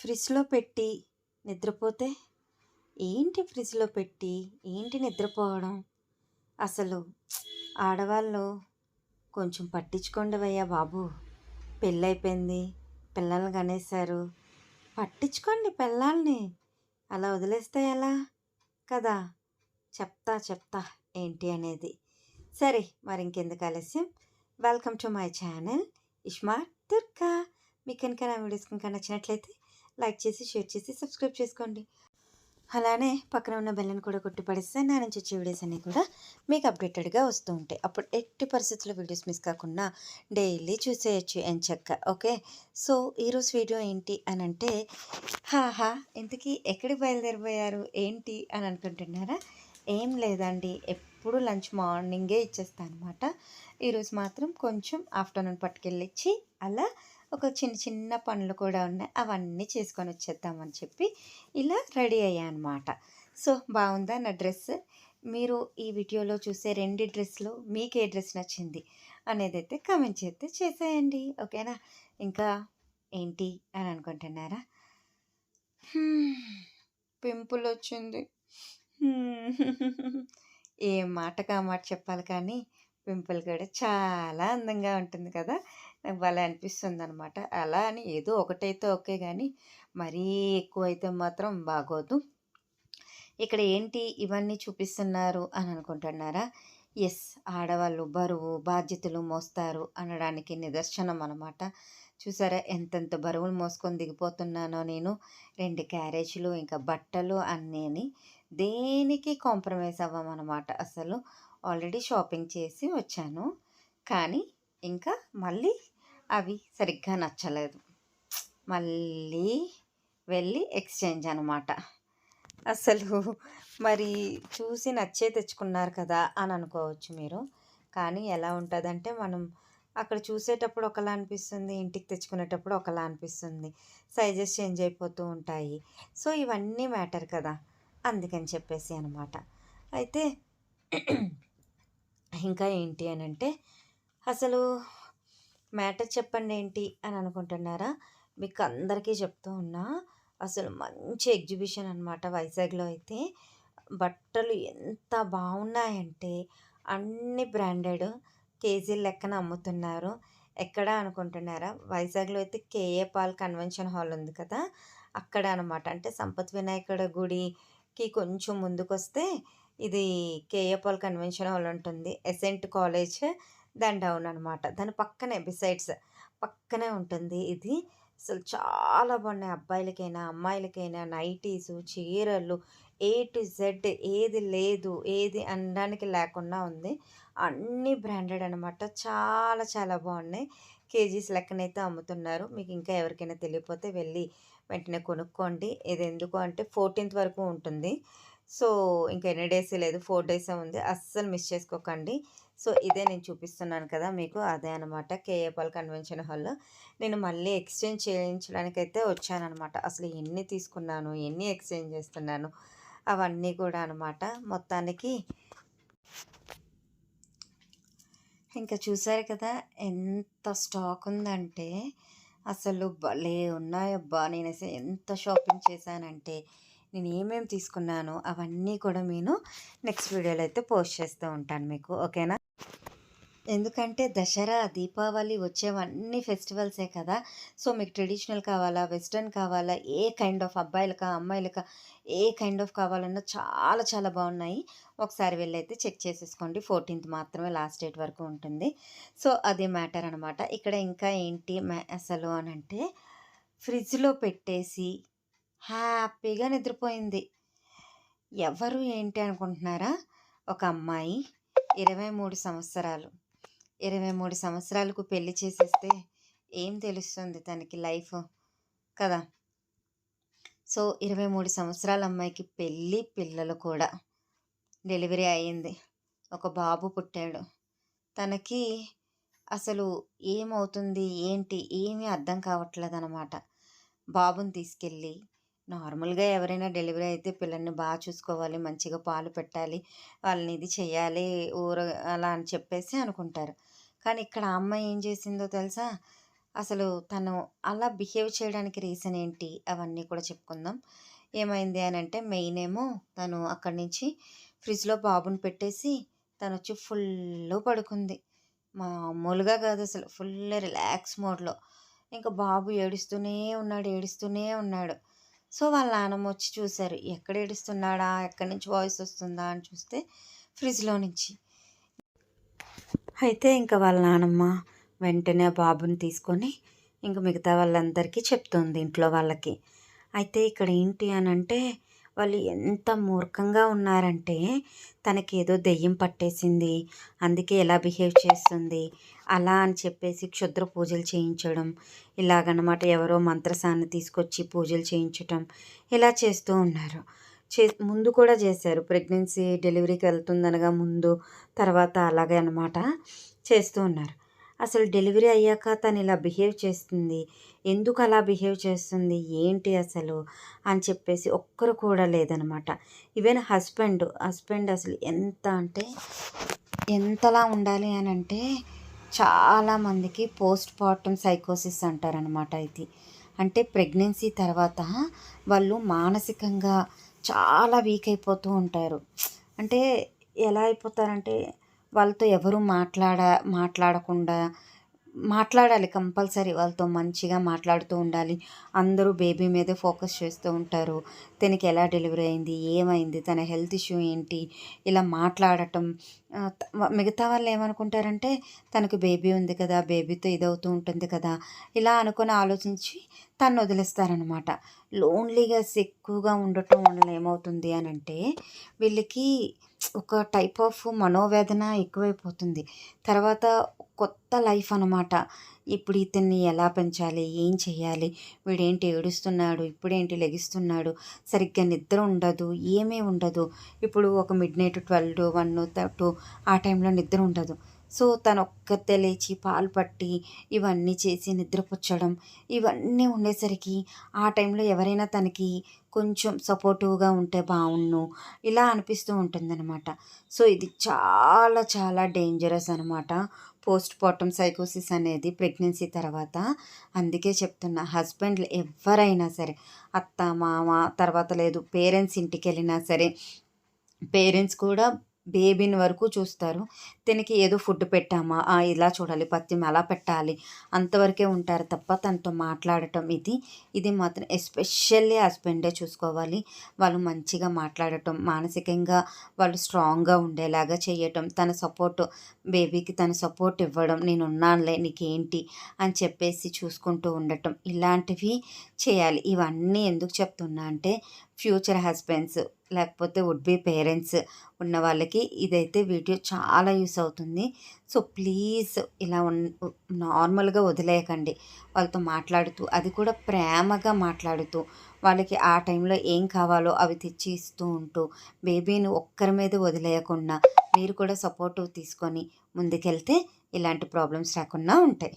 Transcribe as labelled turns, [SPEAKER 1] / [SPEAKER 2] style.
[SPEAKER 1] ఫ్రిడ్జ్లో పెట్టి నిద్రపోతే ఏంటి ఫ్రిడ్జ్లో పెట్టి? ఏంటి నిద్రపోవడం? అసలు ఆడవాళ్ళు కొంచెం పట్టించుకోండివయ్యా బాబు. పెళ్ళైపోయింది పిల్లల్ని కనేశారు. పట్టించుకోండి పిల్లల్ని. అలా వదిలేస్తే ఎలా? కదా? చెప్తా చెప్తా ఏంటి అనేది. సరే మరి ఇంకెందుకు ఆలస్యం? Welcome to my channel. Ishma Durga. మీకు కనుక నా వీడియోస్ కనుక నచ్చినట్లయితే లైక్ చేసి షేర్ చేసి సబ్స్క్రైబ్ చేసుకోండి. అలానే పక్కన ఉన్న బెల్లని కూడా కొట్టి పడిస్తే నా నుంచి వచ్చే వీడియోస్ అన్నీ కూడా మీకు అప్డేటెడ్గా వస్తూ ఉంటాయి. అప్పుడు ఎట్టి పరిస్థితుల్లో వీడియోస్ మిస్ కాకుండా డైలీ చూసేయచ్చు ఎంచక్క ఓకే సో ఈరోజు వీడియో ఏంటి అని అంటే హాహా ఇంతకీ ఎక్కడికి బయలుదేరిపోయారు ఏంటి అని అనుకుంటున్నారా? ఏం లేదండి ఎప్పుడు లంచ్ మార్నింగే ఇచ్చేస్తాను అనమాట ఈరోజు మాత్రం కొంచెం ఆఫ్టర్నూన్ పట్టుకెళ్ళిచ్చి అలా ఒక చిన్న చిన్న పనులు కూడా ఉన్నాయి. అవన్నీ చేసుకొని వచ్చేద్దామని చెప్పి ఇలా రెడీ అయ్యా అనమాట సో బాగుందా నా డ్రెస్? మీరు ఈ వీడియోలో చూసే రెండు డ్రెస్లో మీకు ఏ డ్రెస్ నచ్చింది అనేది అయితే కామెంట్ చేస్తే చేసేయండి. ఓకేనా? ఇంకా ఏంటి అని అనుకుంటున్నారా? పింపుల్ వచ్చింది. ఏ మాట కా మాట చెప్పాలి కానీ పింపుల్ కూడా చాలా అందంగా ఉంటుంది కదా. నాకు భలే అనిపిస్తుంది అనమాట అలా అని ఏదో ఒకటైతే ఓకే కానీ మరీ ఎక్కువ అయితే మాత్రం బాగోదు. ఇక్కడ ఏంటి ఇవన్నీ చూపిస్తున్నారు అని అనుకుంటున్నారా? ఎస్ ఆడవాళ్ళు బరువు బాధ్యతలు మోస్తారు అనడానికి నిదర్శనం అనమాట చూసారా ఎంతెంత బరువులు మోసుకొని దిగిపోతున్నానో నేను. రెండు క్యారేజీలు ఇంకా బట్టలు అన్నీ దేనికి కాంప్రమైజ్ అవ్వమన్నమాట అసలు ఆల్రెడీ షాపింగ్ చేసి వచ్చాను. కానీ ఇంకా మళ్ళీ అవి సరిగ్గా నచ్చలేదు. మళ్ళీ వెళ్ళి ఎక్స్చేంజ్ అనమాట. అసలు మరి చూసి నచ్చే తెచ్చుకున్నారు కదా అని అనుకోవచ్చు మీరు. కానీ ఎలా ఉంటుందంటే మనం అక్కడ చూసేటప్పుడు ఒకలా అనిపిస్తుంది ఇంటికి తెచ్చుకునేటప్పుడు ఒకలా అనిపిస్తుంది. సైజెస్ చేంజ్ అయిపోతూ ఉంటాయి. సో ఇవన్నీ మ్యాటర్ కదా అందుకని చెప్పేసి అనమాట. అయితే ఇంకా ఏంటి అని అంటే అసలు మ్యాటర్ చెప్పండి ఏంటి అని అనుకుంటున్నారా? మీకు అందరికీ చెప్తూ ఉన్నా అసలు మంచి ఎగ్జిబిషన్ అనమాట వైజాగ్లో అయితే. బట్టలు ఎంత బాగున్నాయంటే అన్ని బ్రాండెడ్ కేజీల లెక్కన అమ్ముతున్నారు. ఎక్కడ అనుకుంటున్నారా? వైజాగ్లో అయితే కేఏ పాల్ కన్వెన్షన్ హాల్ ఉంది కదా? అక్కడ అనమాట అంటే సంపత్ వినాయకుడు గుడికి కొంచెం ముందుకొస్తే ఇది కేఏ పాల్ కన్వెన్షన్ హాల్ ఉంటుంది. ఎసెంట్ కాలేజ్ దాని డౌన్ అనమాట దాని పక్కనే బిసైడ్స్ పక్కనే ఉంటుంది ఇది. అసలు చాలా బాగున్నాయి. అబ్బాయిలకైనా అమ్మాయిలకైనా నైటీస్ చీరలు ఏ టు జెడ్ ఏది లేదు ఏది అనడానికి లేకుండా ఉంది. అన్నీ బ్రాండెడ్ అనమాట చాలా చాలా బాగున్నాయి. కేజీస్ లెక్కనైతే అమ్ముతున్నారు. మీకు ఇంకా ఎవరికైనా తెలియకపోతే వెళ్ళి వెంటనే కొనుక్కోండి. ఇది ఎందుకు అంటే ఫోర్టీన్త్ వరకు ఉంటుంది. సో ఇంకా ఎన్ని డేస్ లేదు. ఫోర్ డేసే ఉంది. అస్సలు మిస్ చేసుకోకండి. సో ఇదే నేను చూపిస్తున్నాను కదా మీకు. అదే అనమాట కేఏపాల్ కన్వెన్షన్ హాల్లో నేను మళ్ళీ ఎక్స్చేంజ్ చేయించడానికైతే వచ్చానమాట అసలు ఎన్ని తీసుకున్నాను ఎన్ని ఎక్స్చేంజ్ చేస్తున్నాను అవన్నీ కూడా అనమాట మొత్తానికి ఇంకా చూసారు కదా ఎంత స్టాక్ ఉందంటే అసలు భలే ఉన్నాయబ్బా. నేను ఎంత షాపింగ్ చేశానంటే నేను ఏమేమి తీసుకున్నాను అవన్నీ కూడా నేను నెక్స్ట్ వీడియోలో అయితే పోస్ట్ చేస్తూ ఉంటాను మీకు. ఓకేనా? ఎందుకంటే దసరా దీపావళి వచ్చేవన్నీ ఫెస్టివల్సే కదా. సో మీకు ట్రెడిషనల్ కావాలా వెస్ట్రన్ కావాలా ఏ కైండ్ ఆఫ్ అబ్బాయిలకా అమ్మాయిలకా ఏ కైండ్ ఆఫ్ కావాలన్నా చాలా చాలా బాగున్నాయి. ఒకసారి వెళ్ళైతే చెక్ చేసేసుకోండి. ఫోర్టీన్త్ మాత్రమే లాస్ట్ డేట్ వరకు ఉంటుంది. సో అది మ్యాటర్ అనమాట ఇక్కడ ఇంకా ఏంటి అసలు అని అంటే ఫ్రిడ్జ్లో పెట్టేసి హ్యాపీగా నిద్రపోయింది. ఎవరు ఏంటి అనుకుంటున్నారా? ఒక అమ్మాయి ఇరవై మూడు సంవత్సరాలు. ఇరవై మూడు సంవత్సరాలకు పెళ్ళి చేసేస్తే ఏం తెలుస్తుంది తనకి లైఫ్? కదా? సో ఇరవై మూడు సంవత్సరాల అమ్మాయికి పెళ్ళి పిల్లలు కూడా డెలివరీ అయ్యింది. ఒక బాబు పుట్టాడు. తనకి అసలు ఏమవుతుంది? ఏంటి? ఏమీ అర్థం కావట్లేదు అనమాట బాబుని తీసుకెళ్ళి నార్మల్గా ఎవరైనా డెలివరీ అయితే పిల్లల్ని బాగా చూసుకోవాలి మంచిగా పాలు పెట్టాలి వాళ్ళని ఇది చేయాలి ఊర అలా అని చెప్పేసి అనుకుంటారు. కానీ ఇక్కడ అమ్మాయి ఏం చేసిందో తెలుసా? అసలు తను అలా బిహేవ్ చేయడానికి రీజన్ ఏంటి? అవన్నీ కూడా చెప్పుకుందాం. ఏమైంది అని అంటే మెయిన్ ఏమో తను అక్కడి నుంచి ఫ్రిడ్జ్లో బాబుని పెట్టేసి తను వచ్చి ఫుల్ పడుకుంది. మామూలుగా కాదు అసలు ఫుల్ రిలాక్స్ మోడ్లో. ఇంకా బాబు ఏడుస్తూనే ఉన్నాడు ఏడుస్తూనే ఉన్నాడు. సో వాళ్ళ నాన్నమ్మ వచ్చి చూశారు ఎక్కడ ఏడుస్తున్నాడా? ఎక్కడి నుంచి వాయిస్ వస్తుందా? అని చూస్తే ఫ్రిడ్జ్లో నుంచి. అయితే ఇంకా వాళ్ళ నానమ్మ వెంటనే ఆ బాబుని తీసుకొని ఇంక మిగతా వాళ్ళందరికీ చెప్తుంది ఇంట్లో వాళ్ళకి. అయితే ఇక్కడ ఏంటి అని అంటే వాళ్ళు ఎంత మూర్ఖంగా ఉన్నారంటే తనకి ఏదో దెయ్యం పట్టేసింది. అందుకే ఎలా బిహేవ్ చేస్తుంది? అలా అని చెప్పేసి క్షుద్ర పూజలు చేయించడం ఇలాగనమాట ఎవరో మంత్రసాన్ని తీసుకొచ్చి పూజలు చేయించటం ఇలా చేస్తూ ఉన్నారు. చే ముందు కూడా చేశారు. ప్రెగ్నెన్సీ డెలివరీకి వెళ్తుందనగా ముందు తర్వాత అలాగే అనమాట చేస్తూ ఉన్నారు. అసలు డెలివరీ అయ్యాక తను ఇలా బిహేవ్ చేస్తుంది. ఎందుకు అలా బిహేవ్ చేస్తుంది? ఏంటి అసలు? అని చెప్పేసి ఒక్కరు కూడా లేదనమాట. ఈవెన్ హస్బెండ్ హస్బెండ్ అసలు ఎంత అంటే ఎంతలా ఉండాలి అని అంటే చాలామందికి పోస్ట్ పార్టమ్ సైకోసిస్ అంటారనమాట ఇది. అంటే ప్రెగ్నెన్సీ తర్వాత వాళ్ళు మానసికంగా చాలా వీక్ అయిపోతూ ఉంటారు. అంటే ఎలా అయిపోతారంటే వాళ్ళతో ఎవరు మాట్లాడ మాట్లాడకుండా మాట్లాడాలి కంపల్సరీ. వాళ్ళతో మంచిగా మాట్లాడుతూ ఉండాలి. అందరూ బేబీ మీదే ఫోకస్ చేస్తూ ఉంటారు. తనకి ఎలా డెలివరీ అయింది? ఏమైంది? తన హెల్త్ ఇష్యూ ఏంటి? ఇలా మాట్లాడటం మిగతా వాళ్ళు ఏమనుకుంటారంటే తనకు బేబీ ఉంది కదా బేబీతో ఇదవుతూ ఉంటుంది కదా ఇలా అనుకుని ఆలోచించి తను వదిలేస్తారనమాట లోన్లీగా ఎక్కువగా ఉండటం వల్ల ఏమవుతుంది అని అంటే వీళ్ళకి ఒక టైప్ ఆఫ్ మనోవేదన ఎక్కువైపోతుంది. తర్వాత కొత్త లైఫ్ అనమాట ఇప్పుడు ఇతన్ని ఎలా పెంచాలి? ఏం చేయాలి? వీడేంటి ఏడుస్తున్నాడు? ఇప్పుడేంటి లెగిస్తున్నాడు? సరిగ్గా నిద్ర ఉండదు. ఏమీ ఉండదు. ఇప్పుడు ఒక midnight twelve one two ఆ టైంలో నిద్ర ఉండదు. సో తను ఒక్కతే లేచి పాలు పట్టి ఇవన్నీ చేసి నిద్రపుచ్చడం ఇవన్నీ ఉండేసరికి ఆ టైంలో ఎవరైనా తనకి కొంచెం సపోర్టివ్గా ఉంటే బాగుండు ఇలా అనిపిస్తూ ఉంటుందన్నమాట. సో ఇది చాలా చాలా డేంజరస్ అనమాట పోస్ట్ పార్టమ్ సైకోసిస్ అనేది ప్రెగ్నెన్సీ తర్వాత. అందుకే చెప్తున్నా హస్బెండ్ ఎవరైనా సరే అత్త మామ తర్వాత లేదు పేరెంట్స్ ఇంటికి వెళ్ళినా సరే పేరెంట్స్ కూడా బేబీని వరకు చూస్తారు. తనకి ఏదో ఫుడ్ పెట్టామా? ఇలా చూడాలి. పత్యం అలా పెట్టాలి? అంతవరకే ఉంటారు తప్ప తనతో మాట్లాడటం ఇది ఇది మాత్రం ఎస్పెషల్లీ హస్బెండే చూసుకోవాలి. వాళ్ళు మంచిగా మాట్లాడటం మానసికంగా వాళ్ళు స్ట్రాంగ్గా ఉండేలాగా చేయటం తన సపోర్ట్ బేబీకి తన సపోర్ట్ ఇవ్వడం నేను ఉన్నానులే నీకేంటి? అని చెప్పేసి చూసుకుంటూ ఉండటం ఇలాంటివి చేయాలి. ఇవన్నీ ఎందుకు చెప్తున్నా అంటే ఫ్యూచర్ హస్బెండ్స్ లేకపోతే వుడ్ బి పేరెంట్స్ ఉన్న వాళ్ళకి ఇదైతే వీడియో చాలా యూస్ అవుతుంది. సో ప్లీజ్ ఇలా నార్మల్గా వదిలేయకండి. వాళ్ళతో మాట్లాడుతూ అది కూడా ప్రేమగా మాట్లాడుతూ వాళ్ళకి ఆ టైంలో ఏం కావాలో అవి తెచ్చి ఇస్తూ ఉంటూ బేబీని ఒక్కరి మీద వదిలేయకుండా మీరు కూడా సపోర్టివ్ తీసుకొని ముందుకెళ్తే ఇలాంటి ప్రాబ్లమ్స్ రాకుండా ఉంటాయి.